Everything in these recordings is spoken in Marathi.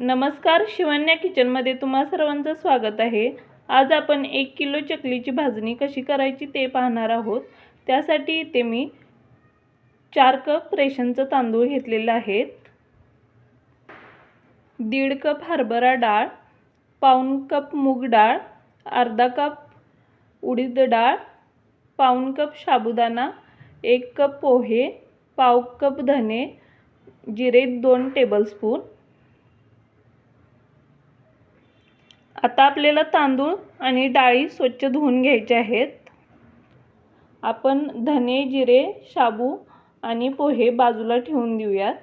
नमस्कार शिवन्या किचनमध्ये तुम्हा सर्वांचं स्वागत आहे. आज आपण एक किलो चकलीची भाजणी कशी करायची ते पाहणार आहोत. त्यासाठी इथे मी चार कप रेशनचं तांदूळ घेतलेलं आहेत दीड कप हरभरा डाळ पाऊण कप मूग डाळ अर्धा कप उडीद डाळ पाऊण कप साबुदाणा एक कप पोहे पाव कप धने जिरे दोन टेबलस्पून आता आपल्याला तांदूळ आणि डाळी स्वच्छ धुवून घ्यायचे आहेत. आपण धने जिरे शाबू आणि पोहे बाजूला ठेवून देऊयात.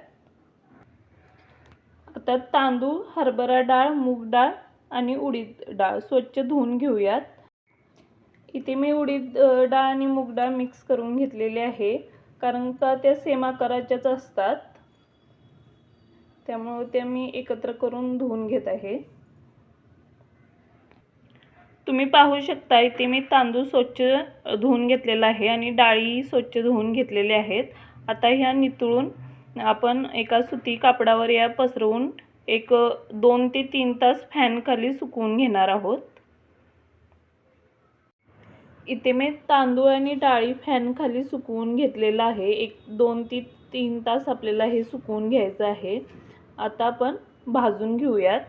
आता तांदूळ हरभरा डाळ मूग डाळ आणि उडीद डाळ स्वच्छ धुवून घेऊयात. इथे मी उडीद डाळ आणि मूग डाळ मिक्स करून घेतलेली आहे कारण का त्या सेम आकाराच्याच असतात. त्यामुळे त्या मी एकत्र करून धुवून घेत आहे. तुम्ही पाहू शकता इथे मी तांदूळ स्वच्छ धुवून घेतलेला आहे आणि डाळी स्वच्छ धुवून घेतलेले आहेत. आता ह्या नितळून आपण एका सुती कापडावर या पसरवून एक दोन ते तीन तास फॅन खाली सुकवून घेणार आहोत. इथे मी तांदूळ आणि डाळी फॅन खाली सुकवून घेतलेलं आहे. एक दोन ते तीन तास आपल्याला हे सुकवून घ्यायचं आहे. आता आपण भाजून घेऊयात.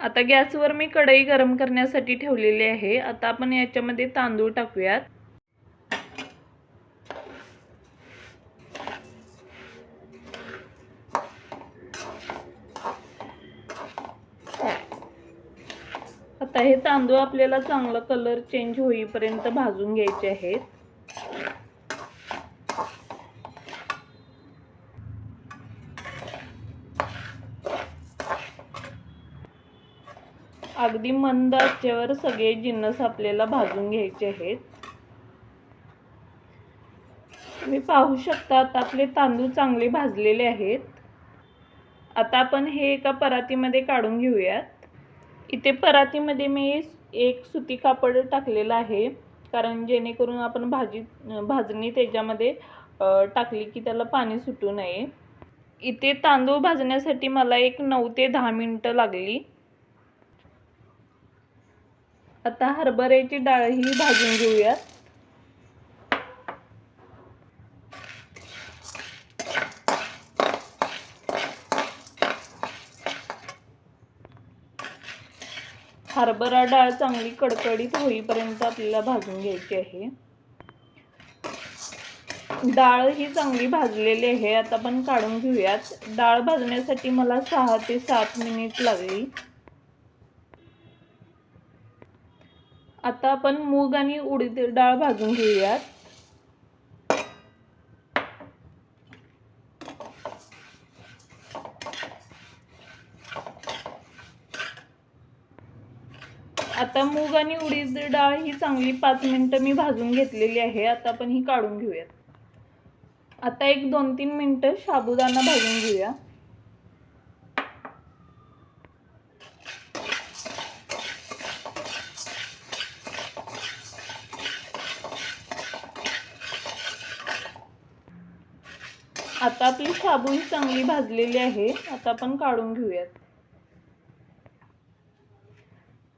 आता गॅसवर मी कढई गरम करण्यासाठी ठेवलेली आहे. आता आपण याच्यामध्ये तांदूळ टाकूयात. आता हे तांदूळ आपल्याला चांगला कलर चेंज होईपर्यंत भाजून घ्यायचे आहेत. अगदी मंद आचेवर सगळे जिन्नस आपल्याला भाजून घ्यायचे आहेत. तुम्ही पाहू शकता आता आपले तांदूळ चांगले भाजलेले आहेत. आता आपण हे एका परातीमध्ये काढून घेऊयात. इथे परातीमध्ये मी एक सुती कापड टाकलेलं आहे कारण जेणेकरून आपण भाजी भाजणी त्याच्यामध्ये टाकली की त्याला पाणी सुटू नये. इथे तांदूळ भाजण्यासाठी मला एक नऊ ते दहा मिनटं लागली. आता हरभऱ्याची डाळ ही भाजून घेऊयात. हरभरा डाळ चांगली कडकडीत होईपर्यंत आपल्याला भाजून घ्यायची आहे. डाळ ही चांगली भाजलेली आहे आता आपण काढून घेऊयात. डाळ भाजण्यासाठी मला सहा ते सात मिनिट लागली. आता आपण मूग आणि उडीद डाळ भाजून घेऊयात. आता मूग आणि उडीद डाळ ही चांगली पाच मिनिटं मी भाजून घेतलेली आहे. आता आपण ही काढून घेऊयात. आता एक दोन तीन मिनिटं साबुदाणा भाजून घेऊया. आता आपली शाबूही चांगली भाजलेली आहे. आता आपण काढून घेऊयात.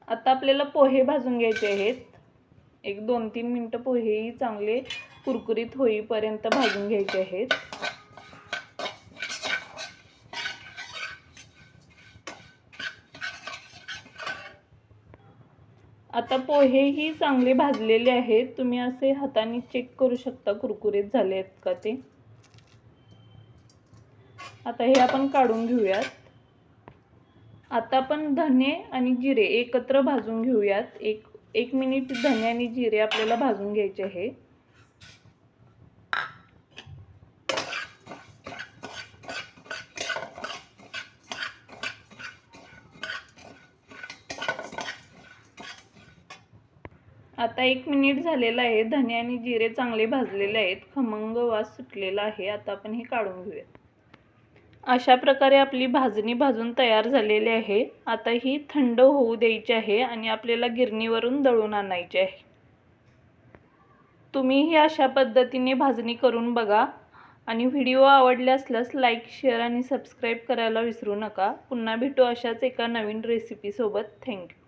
आता आपल्याला पोहे भाजून घ्यायचे आहेत. एक दोन तीन मिनटं पोहेही चांगले कुरकुरीत होईपर्यंत भाजून घ्यायचे आहेत. आता पोहेही चांगले भाजलेले आहेत. तुम्ही असे हाताने चेक करू शकता कुरकुरीत झाले आहेत का ते. आता हे आपण काढून घेऊयात. आता आपण धने आणि जिरे एकत्र भाजून घेऊयात. एक एक मिनिट धने आणि जिरे आपल्याला भाजून घ्यायचे आहे. आता एक मिनिट झालेला आहे. धने आणि जिरे चांगले भाजलेले आहेत. खमंग वास सुटलेला आहे. आता आपण हे काढून घेऊयात. अशा प्रकारे आपली भाजणी भाजून तयार झालेली आहे. आता ही थंड होऊ द्यायची आहे आणि आपल्याला गिरणीवरून दळून आणायची आहे. तुम्हीही अशा पद्धतीने भाजणी करून बघा आणि व्हिडिओ आवडले असल्यास लाईक शेअर आणि सबस्क्राईब करायला विसरू नका. पुन्हा भेटू अशाच एका नवीन रेसिपीसोबत थँक्यू